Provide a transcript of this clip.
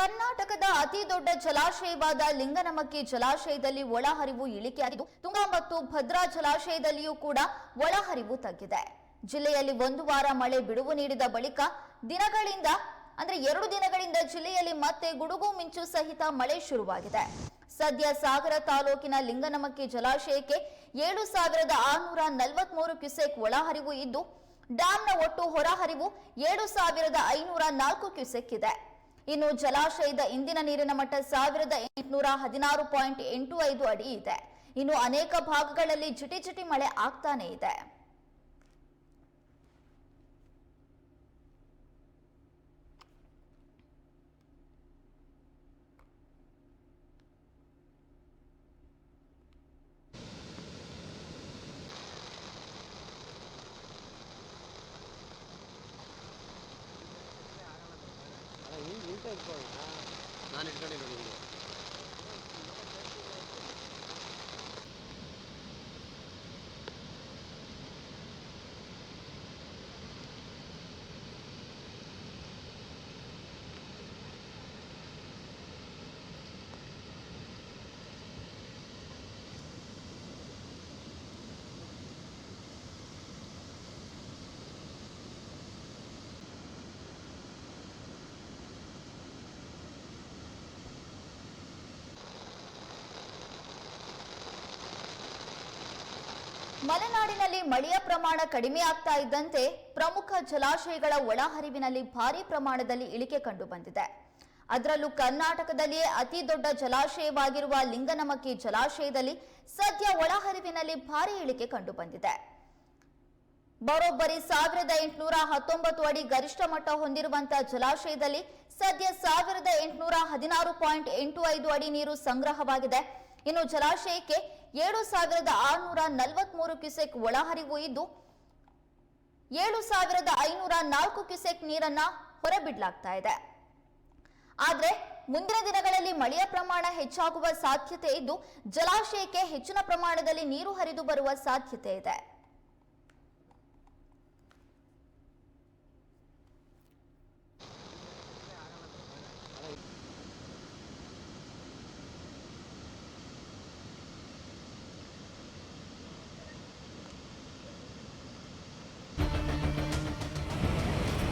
ಕರ್ನಾಟಕದ ಅತಿ ದೊಡ್ಡ ಜಲಾಶಯವಾದ ಲಿಂಗನಮಕ್ಕಿ ಜಲಾಶಯದಲ್ಲಿ ಒಳಹರಿವು ಇಳಿಕೆಯಾಗಿದ್ದು, ತುಂಗಾ ಮತ್ತು ಭದ್ರಾ ಜಲಾಶಯದಲ್ಲಿಯೂ ಕೂಡ ಒಳಹರಿವು ತಗ್ಗಿದೆ. ಜಿಲ್ಲೆಯಲ್ಲಿ ಒಂದು ವಾರ ಮಳೆ ಬಿಡುವು ನೀಡಿದ ಬಳಿಕ ದಿನಗಳಿಂದ, ಅಂದ್ರೆ ಎರಡು ದಿನಗಳಿಂದ ಜಿಲ್ಲೆಯಲ್ಲಿ ಮತ್ತೆ ಗುಡುಗು ಮಿಂಚು ಸಹಿತ ಮಳೆ ಶುರುವಾಗಿದೆ. ಸದ್ಯ ಸಾಗರ ತಾಲೂಕಿನ ಲಿಂಗನಮಕ್ಕಿ ಜಲಾಶಯಕ್ಕೆ ಏಳು ಸಾವಿರದ ಆರುನೂರ ನಲವತ್ಮೂರು ಕ್ಯುಸೆಕ್ ಒಳಹರಿವು ಇದ್ದು ಡ್ಯಾಂನ ಒಟ್ಟು ಹೊರಹರಿವು ಏಳು ಸಾವಿರದ ಐನೂರ ನಾಲ್ಕು ಕ್ಯುಸೆಕ್ ಇದೆ. ಇನ್ನು ಜಲಾಶಯದ ಇಂದಿನ ನೀರಿನ ಮಟ್ಟ ಸಾವಿರದ ಎಂಟುನೂರ ಹದಿನಾರು ಪಾಯಿಂಟ್ ಎಂಟು ಐದು ಅಡಿ ಇದೆ. ಇನ್ನು ಅನೇಕ ಭಾಗಗಳಲ್ಲಿ ಜಿಟಿ ಜಿಟಿ ಮಳೆ ಆಗ್ತಾನೆ ಇದೆ. ನಾನು ಇಟ್ಕೊಂಡಿಲ್ಲ ಮಲೆನಾಡಿನಲ್ಲಿ ಮಳೆಯ ಪ್ರಮಾಣ ಕಡಿಮೆ ಆಗ್ತಾ ಇದ್ದಂತೆ ಪ್ರಮುಖ ಜಲಾಶಯಗಳ ಒಳಹರಿವಿನಲ್ಲಿ ಭಾರಿ ಪ್ರಮಾಣದಲ್ಲಿ ಇಳಿಕೆ ಕಂಡು ಬಂದಿದೆ ಅದರಲ್ಲೂ ಕರ್ನಾಟಕದಲ್ಲಿಯೇ ಅತಿ ದೊಡ್ಡ ಜಲಾಶಯವಾಗಿರುವ ಲಿಂಗನಮಕ್ಕಿ ಜಲಾಶಯದಲ್ಲಿ ಸದ್ಯ ಒಳಹರಿವಿನಲ್ಲಿ ಭಾರಿ ಇಳಿಕೆ ಕಂಡು ಬಂದಿದೆ ಬರೋಬ್ಬರಿ ಸಾವಿರದ ಎಂಟುನೂರ ಹತ್ತೊಂಬತ್ತು ಅಡಿ ಗರಿಷ್ಠ ಮಟ್ಟ ಹೊಂದಿರುವಂತಹ ಜಲಾಶಯದಲ್ಲಿ ಸದ್ಯ ಸಾವಿರದ ಎಂಟುನೂರ ಹದಿನಾರು ಪಾಯಿಂಟ್ ಎಂಟು ಐದು ಅಡಿ ನೀರು ಸಂಗ್ರಹವಾಗಿದೆ. ಇನ್ನು ಜಲಾಶಯಕ್ಕೆ ಏಳು ಸಾವಿರದ ಆರುನೂರ ನಲವತ್ಮೂರು ಕ್ಯೂಸೆಕ್ ಒಳಹರಿವು ಇದ್ದು, ಏಳು ಸಾವಿರದ ಐನೂರ ನಾಲ್ಕು ಕ್ಯೂಸೆಕ್ ನೀರನ್ನ ಹೊರಬಿಡಲಾಗ್ತಾ ಇದೆ. ಆದರೆ, ಮುಂದಿನ ದಿನಗಳಲ್ಲಿ ಮಳೆಯ ಪ್ರಮಾಣ ಹೆಚ್ಚಾಗುವ ಸಾಧ್ಯತೆ ಇದ್ದು, ಜಲಾಶಯಕ್ಕೆ ಹೆಚ್ಚಿನ ಪ್ರಮಾಣದಲ್ಲಿ ನೀರು ಹರಿದು ಬರುವ ಸಾಧ್ಯತೆ ಇದೆ.